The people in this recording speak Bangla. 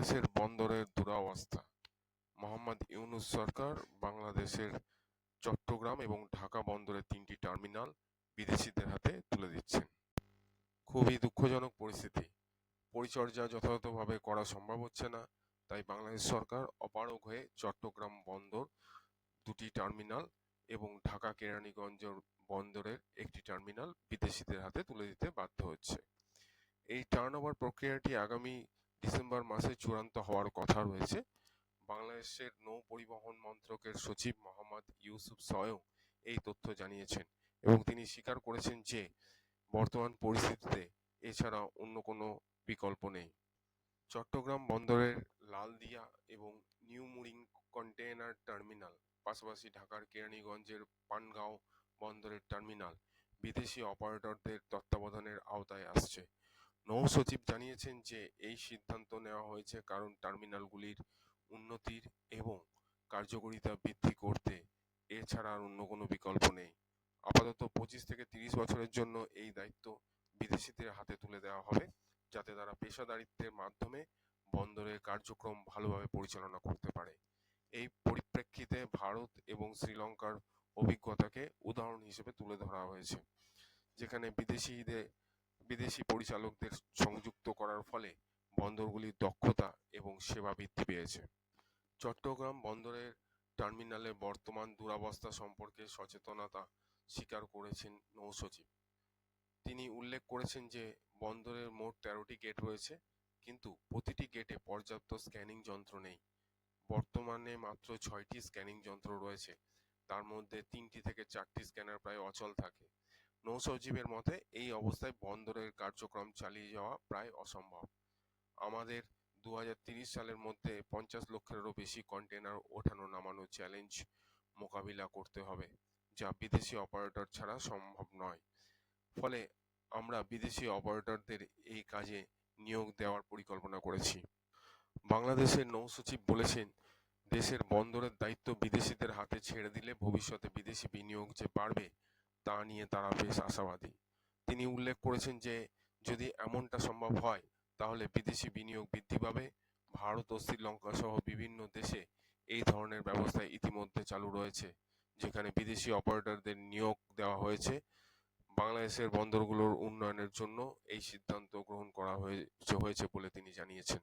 বাংলাদেশের বন্দরের দুরবস্থা। মোহাম্মদ ইউনুস সরকার বাংলাদেশের চট্টগ্রাম এবং ঢাকা বন্দরের তিনটি টার্মিনাল বিদেশিদের হাতে তুলে দিচ্ছেন। খুবই দুঃখজনক পরিস্থিতি। পরিচর্যা যথাযথভাবে করা সম্ভব হচ্ছে না, তাই বাংলাদেশ সরকার অপারগ হয়ে চট্টগ্রাম বন্দর দুটি টার্মিনাল এবং ঢাকা কেরানীগঞ্জ বন্দরের একটি টার্মিনাল বিদেশিদের হাতে তুলে দিতে বাধ্য হচ্ছে। এই টার্নওভার প্রক্রিয়াটি আগামী ডিসেম্বর মাসে চূড়ান্ত হওয়ার কথা রয়েছে। বাংলাদেশের নৌ পরিবহন মন্ত্রকের সচিব মোহাম্মদ ইউসুফ স্বয়ং এই তথ্য জানিয়েছেন এবং তিনি স্বীকার করেছেন যে, বর্তমান পরিস্থিতিতে এছাড়া অন্য কোনো বিকল্প নেই। চট্টগ্রাম বন্দরের লালদিয়া এবং নিউ মুরিং কন্টেইনার টার্মিনাল, পাশাপাশি ঢাকার কেরানীগঞ্জের পানগাঁও বন্দরের টার্মিনাল বিদেশি অপারেটরদের তত্ত্বাবধানের আওতায় আসছে। নৌ সচিব জানিয়েছেন যে, এই সিদ্ধান্ত নেওয়া হয়েছে কারণ টার্মিনালগুলির উন্নতির এবং কার্যকারিতা বৃদ্ধি করতে। এছাড়া আর অন্য কোনো বিকল্প নেই। আপাতত পঁচিশ থেকে তিরিশ বছরের জন্য এই দায়িত্ব বিদেশিদের হাতে তুলে দেওয়া হবে, যাতে তারা পেশাদারিত্বের মাধ্যমে বন্দরের কার্যক্রম ভালোভাবে পরিচালনা করতে পারে। এই পরিপ্রেক্ষিতে ভারত এবং শ্রীলঙ্কার অভিজ্ঞতাকে উদাহরণ হিসেবে তুলে ধরা হয়েছে, যেখানে বিদেশিদের বিদেশি পরিচালকদের সংযুক্ত করার ফলে বন্দরগুলির দক্ষতা এবং সেবা বৃদ্ধি পেয়েছে। চট্টগ্রাম বন্দরের টার্মিনালের বর্তমান দুরাবস্থা সম্পর্কে সচেতনতা স্বীকার করেছেন নৌসচিব। তিনি উল্লেখ করেছেন যে, বন্দরের মোট তেরোটি গেট রয়েছে, কিন্তু প্রতিটি গেটে পর্যাপ্ত স্ক্যানিং যন্ত্র নেই। বর্তমানে মাত্র ছয়টি স্ক্যানিং যন্ত্র রয়েছে, তার মধ্যে তিনটি থেকে চারটি স্ক্যানার প্রায় অচল থাকে। নৌসচিবের মতে এই অবস্থায় বন্দরের কার্যক্রম চালিয়ে যাওয়া প্রায় অসম্ভব। আমাদের দু সালের মধ্যে পঞ্চাশ লক্ষেরও বেশি কন্টেনার ওঠানো নামানো চ্যালেঞ্জ মোকাবিলা করতে হবে, যা বিদেশি অপারেটর ছাড়া সম্ভব নয়। ফলে আমরা বিদেশি অপারেটরদের এই কাজে নিয়োগ দেওয়ার পরিকল্পনা করেছি। বাংলাদেশের নৌসচিব বলেছেন, দেশের বন্দরের দায়িত্ব বিদেশিদের হাতে ছেড়ে দিলে ভবিষ্যতে বিদেশি বিনিয়োগ যে বাড়বে তা নিয়ে তারা বেশ আশাবাদী। তিনি উল্লেখ করেছেন যে, যদি এমনটা সম্ভব হয়, তাহলে বিদেশি বিনিয়োগ বৃদ্ধি পাবে। ভারত ও শ্রীলঙ্কা সহ বিভিন্ন দেশে এই ধরনের ব্যবস্থা ইতিমধ্যে চালু রয়েছে, যেখানে বিদেশি অপারেটরদের নিয়োগ দেওয়া হয়েছে। বাংলাদেশের বন্দরগুলোর উন্নয়নের জন্য এই সিদ্ধান্ত গ্রহণ করা হয়েছে হয়েছে বলে তিনি জানিয়েছেন।